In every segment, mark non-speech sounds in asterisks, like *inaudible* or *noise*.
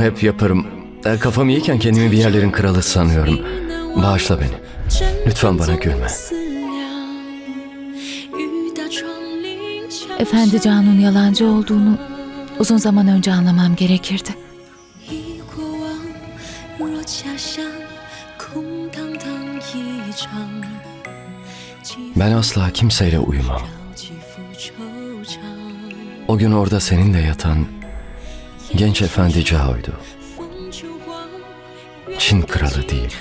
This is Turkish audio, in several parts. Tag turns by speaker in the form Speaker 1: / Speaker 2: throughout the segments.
Speaker 1: Hep yaparım. E, kafam iyiyken kendimi bir yerlerin kralı sanıyorum. Bağışla beni. Lütfen bana gülme.
Speaker 2: Efendi Can'un yalancı olduğunu uzun zaman önce anlamam gerekirdi.
Speaker 1: Ben asla kimseyle uyumam. O gün orada seninle yatan Genç efendi Cao'ydu. Çin kralı değil.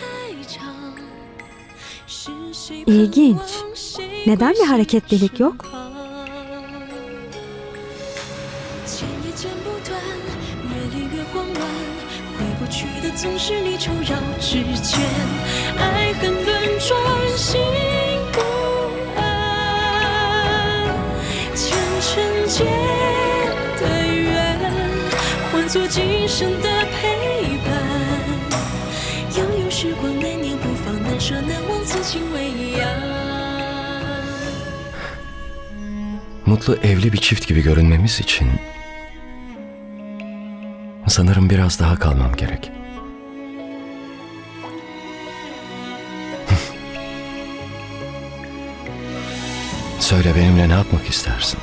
Speaker 3: İlginç. Neden bir hareketlilik yok?
Speaker 4: Yeah. 换作今生的陪伴。悠悠时光，难念不放，难舍难忘，此情未央。
Speaker 1: Mutlu evli bir çift gibi görünmemiz için sanırım biraz daha kalmam gerek. *laughs* Söyle benimle ne yapmak istersin?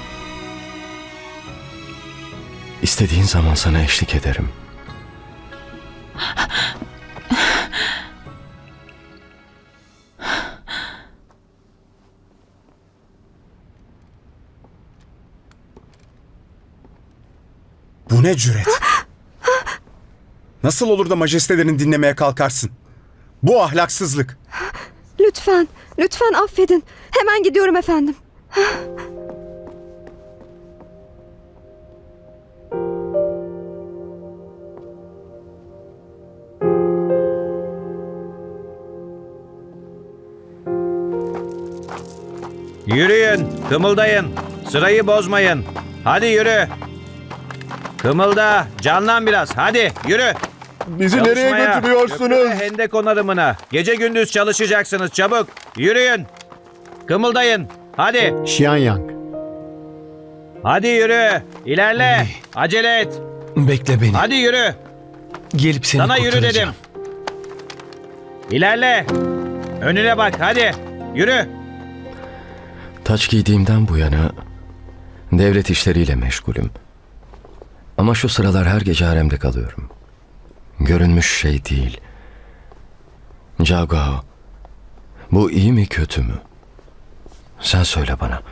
Speaker 1: İstediğin zaman sana eşlik ederim.
Speaker 5: Bu ne cüret? Nasıl olur da majestelerini dinlemeye kalkarsın? Bu ahlaksızlık.
Speaker 3: Lütfen, lütfen affedin. Hemen gidiyorum efendim.
Speaker 6: Yürüyün, kımıldayın. Sırayı bozmayın. Hadi yürü. Kımılda, canlan biraz. Hadi yürü.
Speaker 5: Bizi
Speaker 6: Çalışmaya, köprü ve hendek onarımına. Gece gündüz çalışacaksınız çabuk. Yürüyün. Kımıldayın. Hadi.
Speaker 7: Xianyang.
Speaker 6: Hadi yürü. İlerle. Acele et.
Speaker 1: Bekle beni.
Speaker 6: Hadi yürü.
Speaker 1: Gelip seni
Speaker 6: Sana yürü dedim. İlerle. Önüne bak hadi. Yürü.
Speaker 1: Taç giydiğimden bu yana devlet işleriyle meşgulüm. Ama şu sıralar her gece haremde kalıyorum. Görünmüş şey değil. Cagao, bu iyi mi kötü mü? Sen söyle bana.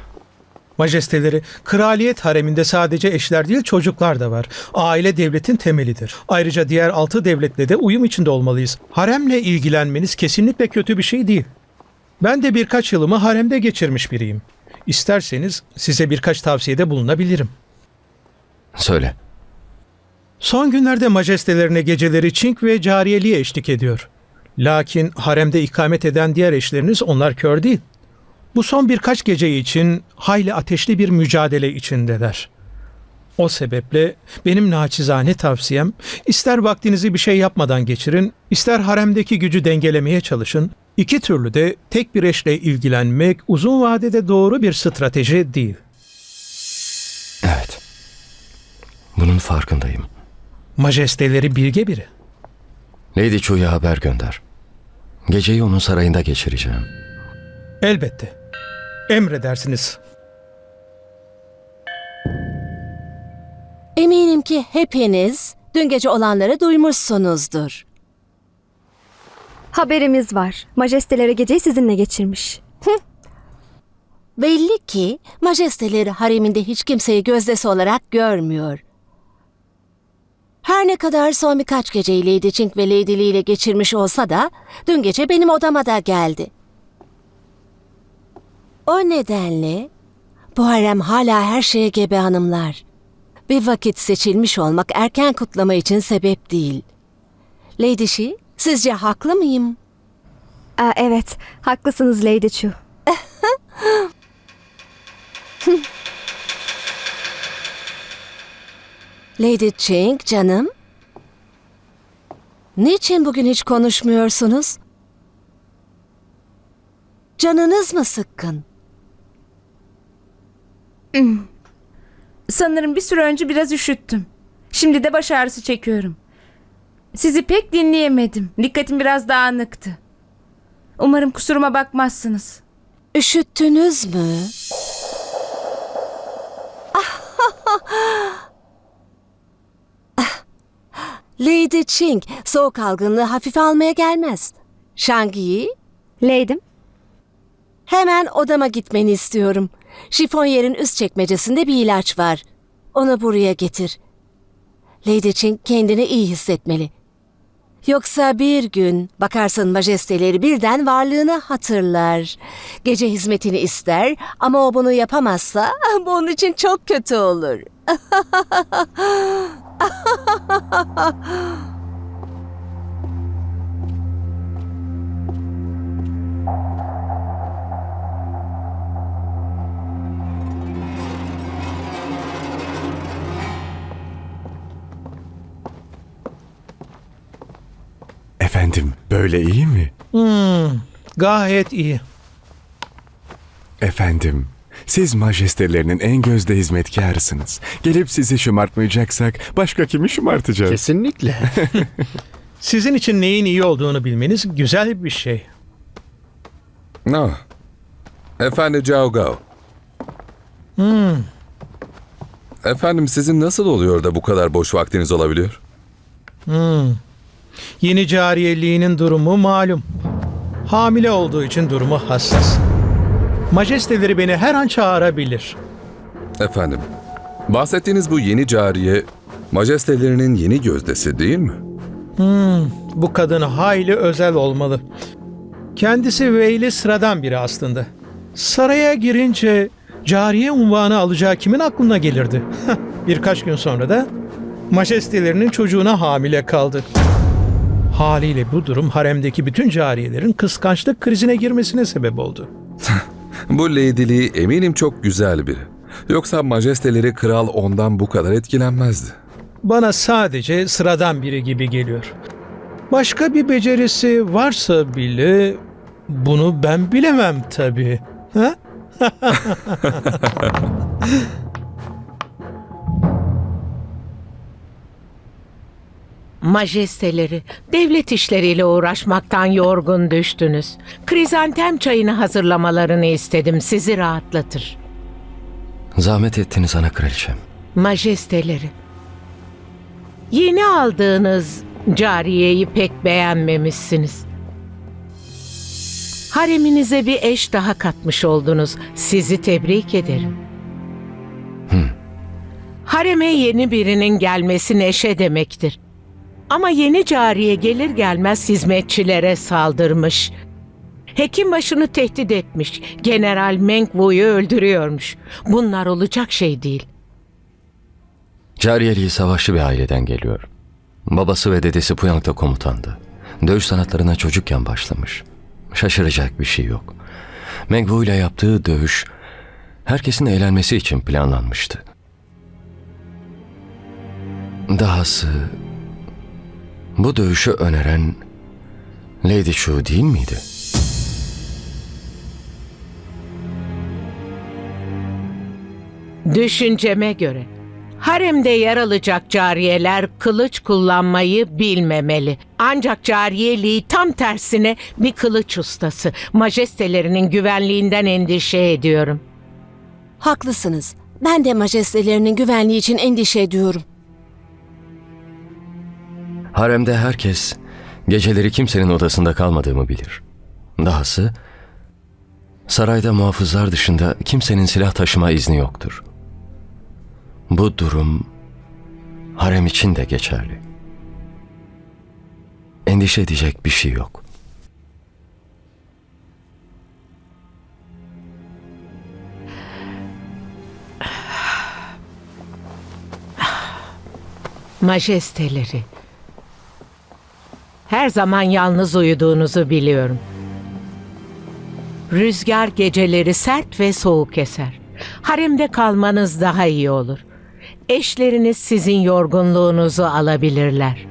Speaker 8: Majesteleri, kraliyet hareminde sadece eşler değil çocuklar da var. Aile devletin temelidir. Ayrıca diğer altı devletle de uyum içinde olmalıyız. Haremle ilgilenmeniz kesinlikle kötü bir şey değil. Ben de birkaç yılımı haremde geçirmiş biriyim. İsterseniz size birkaç tavsiyede bulunabilirim.
Speaker 1: Söyle.
Speaker 8: Son günlerde majestelerine geceleri çink ve cariyeliğe eşlik ediyor. Lakin haremde ikamet eden diğer eşleriniz onlar kör değil. Bu son birkaç gece için hayli ateşli bir mücadele içindeler. O sebeple benim naçizane tavsiyem ister vaktinizi bir şey yapmadan geçirin, ister haremdeki gücü dengelemeye çalışın. İki türlü de tek bir eşle ilgilenmek uzun vadede doğru bir strateji değil.
Speaker 1: Evet. Bunun farkındayım.
Speaker 8: Majesteleri bilge biri.
Speaker 1: Lady Chu'ya haber gönder. Geceyi onun sarayında geçireceğim.
Speaker 8: Elbette. Emredersiniz.
Speaker 9: Eminim ki hepiniz dün gece olanları duymuşsunuzdur.
Speaker 3: Haberimiz var. Majesteleri geceyi sizinle geçirmiş.
Speaker 9: Belli ki majesteleri hareminde hiç kimseyi gözdesi olarak görmüyor. Her ne kadar son birkaç geceyi Lady Chink ve Lady Lee ile geçirmiş olsa da dün gece benim odama da geldi. O nedenle bu harem hala her şeye gebe hanımlar. Bir vakit seçilmiş olmak erken kutlama için sebep değil. Lady Shi, sizce haklı mıyım?
Speaker 3: Aa, evet, haklısınız Lady Chu. *laughs*
Speaker 9: Lady Ching canım. Niçin bugün hiç konuşmuyorsunuz? Canınız mı sıkkın?
Speaker 2: Sanırım bir süre önce biraz üşüttüm. Şimdi de baş ağrısı çekiyorum.
Speaker 7: Sizi pek dinleyemedim. Dikkatim biraz dağınıktı. Umarım kusuruma bakmazsınız.
Speaker 9: Üşüttünüz mü? Lady Ching soğuk algınlığı hafife almaya gelmez. Shang-Yi
Speaker 3: Leydim.
Speaker 9: hemen odama gitmeni istiyorum. Şifonyerin üst çekmecesinde bir ilaç var. Onu buraya getir. Lady Ching kendini iyi hissetmeli. Yoksa bir gün bakarsın majesteleri birden varlığını hatırlar. Gece hizmetini ister ama o bunu yapamazsa bu onun için çok kötü olur. *laughs*
Speaker 5: böyle iyi mi?
Speaker 8: Hmm, gayet iyi.
Speaker 10: Efendim, siz majestelerinin en gözde hizmetkarısınız. Gelip sizi şımartmayacaksak başka kimi şımartacağız?
Speaker 5: Kesinlikle. *laughs*
Speaker 8: Sizin için neyin iyi olduğunu bilmeniz güzel bir şey.
Speaker 11: No. Efendi Cao Gao. Efendim sizin nasıl oluyor da bu kadar boş vaktiniz olabiliyor?
Speaker 8: Yeni cariyeliğinin durumu malum. Hamile olduğu için durumu hassas. Majesteleri beni her an çağırabilir.
Speaker 11: Efendim, bahsettiğiniz bu yeni cariye majestelerinin yeni gözdesi değil mi?
Speaker 8: Bu kadın hayli özel olmalı. Kendisi Veyli sıradan biri aslında. Saraya girince cariye unvanı alacağı kimin aklına gelirdi? *laughs* Birkaç gün sonra da majestelerinin çocuğuna hamile kaldı. Haliyle bu durum haremdeki bütün cariyelerin kıskançlık krizine girmesine sebep oldu. *laughs*
Speaker 11: Bu lady'liği eminim çok güzel biri. Yoksa majesteleri kral ondan bu kadar etkilenmezdi.
Speaker 8: Bana sadece sıradan biri gibi geliyor. Başka bir becerisi varsa bile bunu ben bilemem tabii. Ha? *laughs* *laughs*
Speaker 12: Majesteleri, devlet işleriyle uğraşmaktan yorgun düştünüz. Krizantem çayını hazırlamalarını istedim, sizi rahatlatır.
Speaker 1: Zahmet ettiniz ana kraliçem.
Speaker 12: Majesteleri, yeni aldığınız cariyeyi pek beğenmemişsiniz. Hareminize bir eş daha katmış oldunuz. Sizi tebrik ederim. Hareme yeni birinin gelmesi neşe demektir. Ama yeni cariye gelir gelmez hizmetçilere saldırmış. Hekim başını tehdit etmiş. General Meng Wu'yu öldürüyormuş. Bunlar olacak şey değil.
Speaker 1: Cariyeliği savaşçı bir aileden geliyor. Babası ve dedesi Puyang'da komutandı. Dövüş sanatlarına çocukken başlamış. Şaşıracak bir şey yok. Meng Wu ile yaptığı dövüş herkesin eğlenmesi için planlanmıştı. Dahası bu dövüşü öneren Lady Chu değil miydi?
Speaker 12: Düşünceme göre haremde yer alacak cariyeler kılıç kullanmayı bilmemeli. Ancak cariyeliği tam tersine bir kılıç ustası. Majestelerinin güvenliğinden endişe ediyorum.
Speaker 9: Haklısınız. Ben de majestelerinin güvenliği için endişe ediyorum.
Speaker 1: Haremde herkes geceleri kimsenin odasında kalmadığımı bilir. Dahası sarayda muhafızlar dışında kimsenin silah taşıma izni yoktur. Bu durum harem için de geçerli. Endişe edecek bir şey yok.
Speaker 12: Majesteleri. Her zaman yalnız uyuduğunuzu biliyorum. Rüzgar geceleri sert ve soğuk eser. Haremde kalmanız daha iyi olur. Eşleriniz sizin yorgunluğunuzu alabilirler.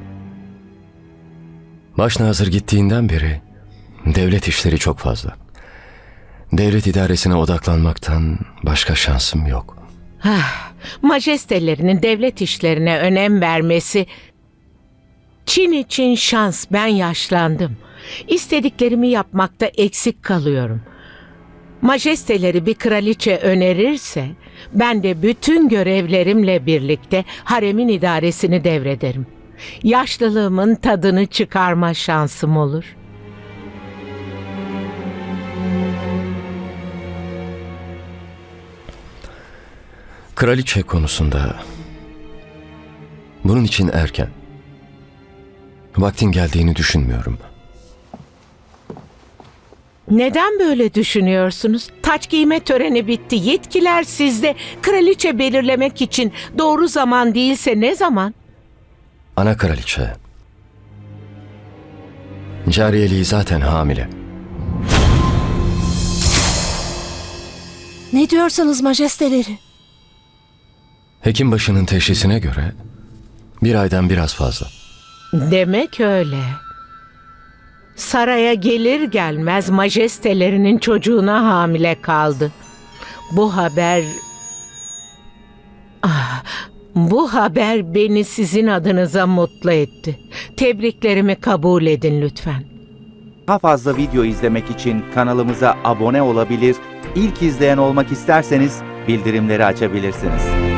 Speaker 1: Başnazır gittiğinden beri devlet işleri çok fazla. Devlet idaresine odaklanmaktan başka şansım yok.
Speaker 12: Ah, majestelerinin devlet işlerine önem vermesi Çin için şans ben yaşlandım. İstediklerimi yapmakta eksik kalıyorum. Majesteleri bir kraliçe önerirse ben de bütün görevlerimle birlikte haremin idaresini devrederim. Yaşlılığımın tadını çıkarma şansım olur.
Speaker 1: Kraliçe konusunda bunun için erken. Vaktin geldiğini düşünmüyorum.
Speaker 12: Neden böyle düşünüyorsunuz? Taç giyme töreni bitti. Yetkiler sizde. Kraliçe belirlemek için doğru zaman değilse ne zaman?
Speaker 1: Ana kraliçe. Cariyeliği zaten hamile.
Speaker 9: Ne diyorsunuz majesteleri?
Speaker 1: Hekim başının teşhisine göre bir aydan biraz fazla.
Speaker 12: Demek öyle. Saraya gelir gelmez majestelerinin çocuğuna hamile kaldı. Bu haber... Ah, bu haber beni sizin adınıza mutlu etti. Tebriklerimi kabul edin lütfen.
Speaker 13: Daha fazla video izlemek için kanalımıza abone olabilir, ilk izleyen olmak isterseniz bildirimleri açabilirsiniz.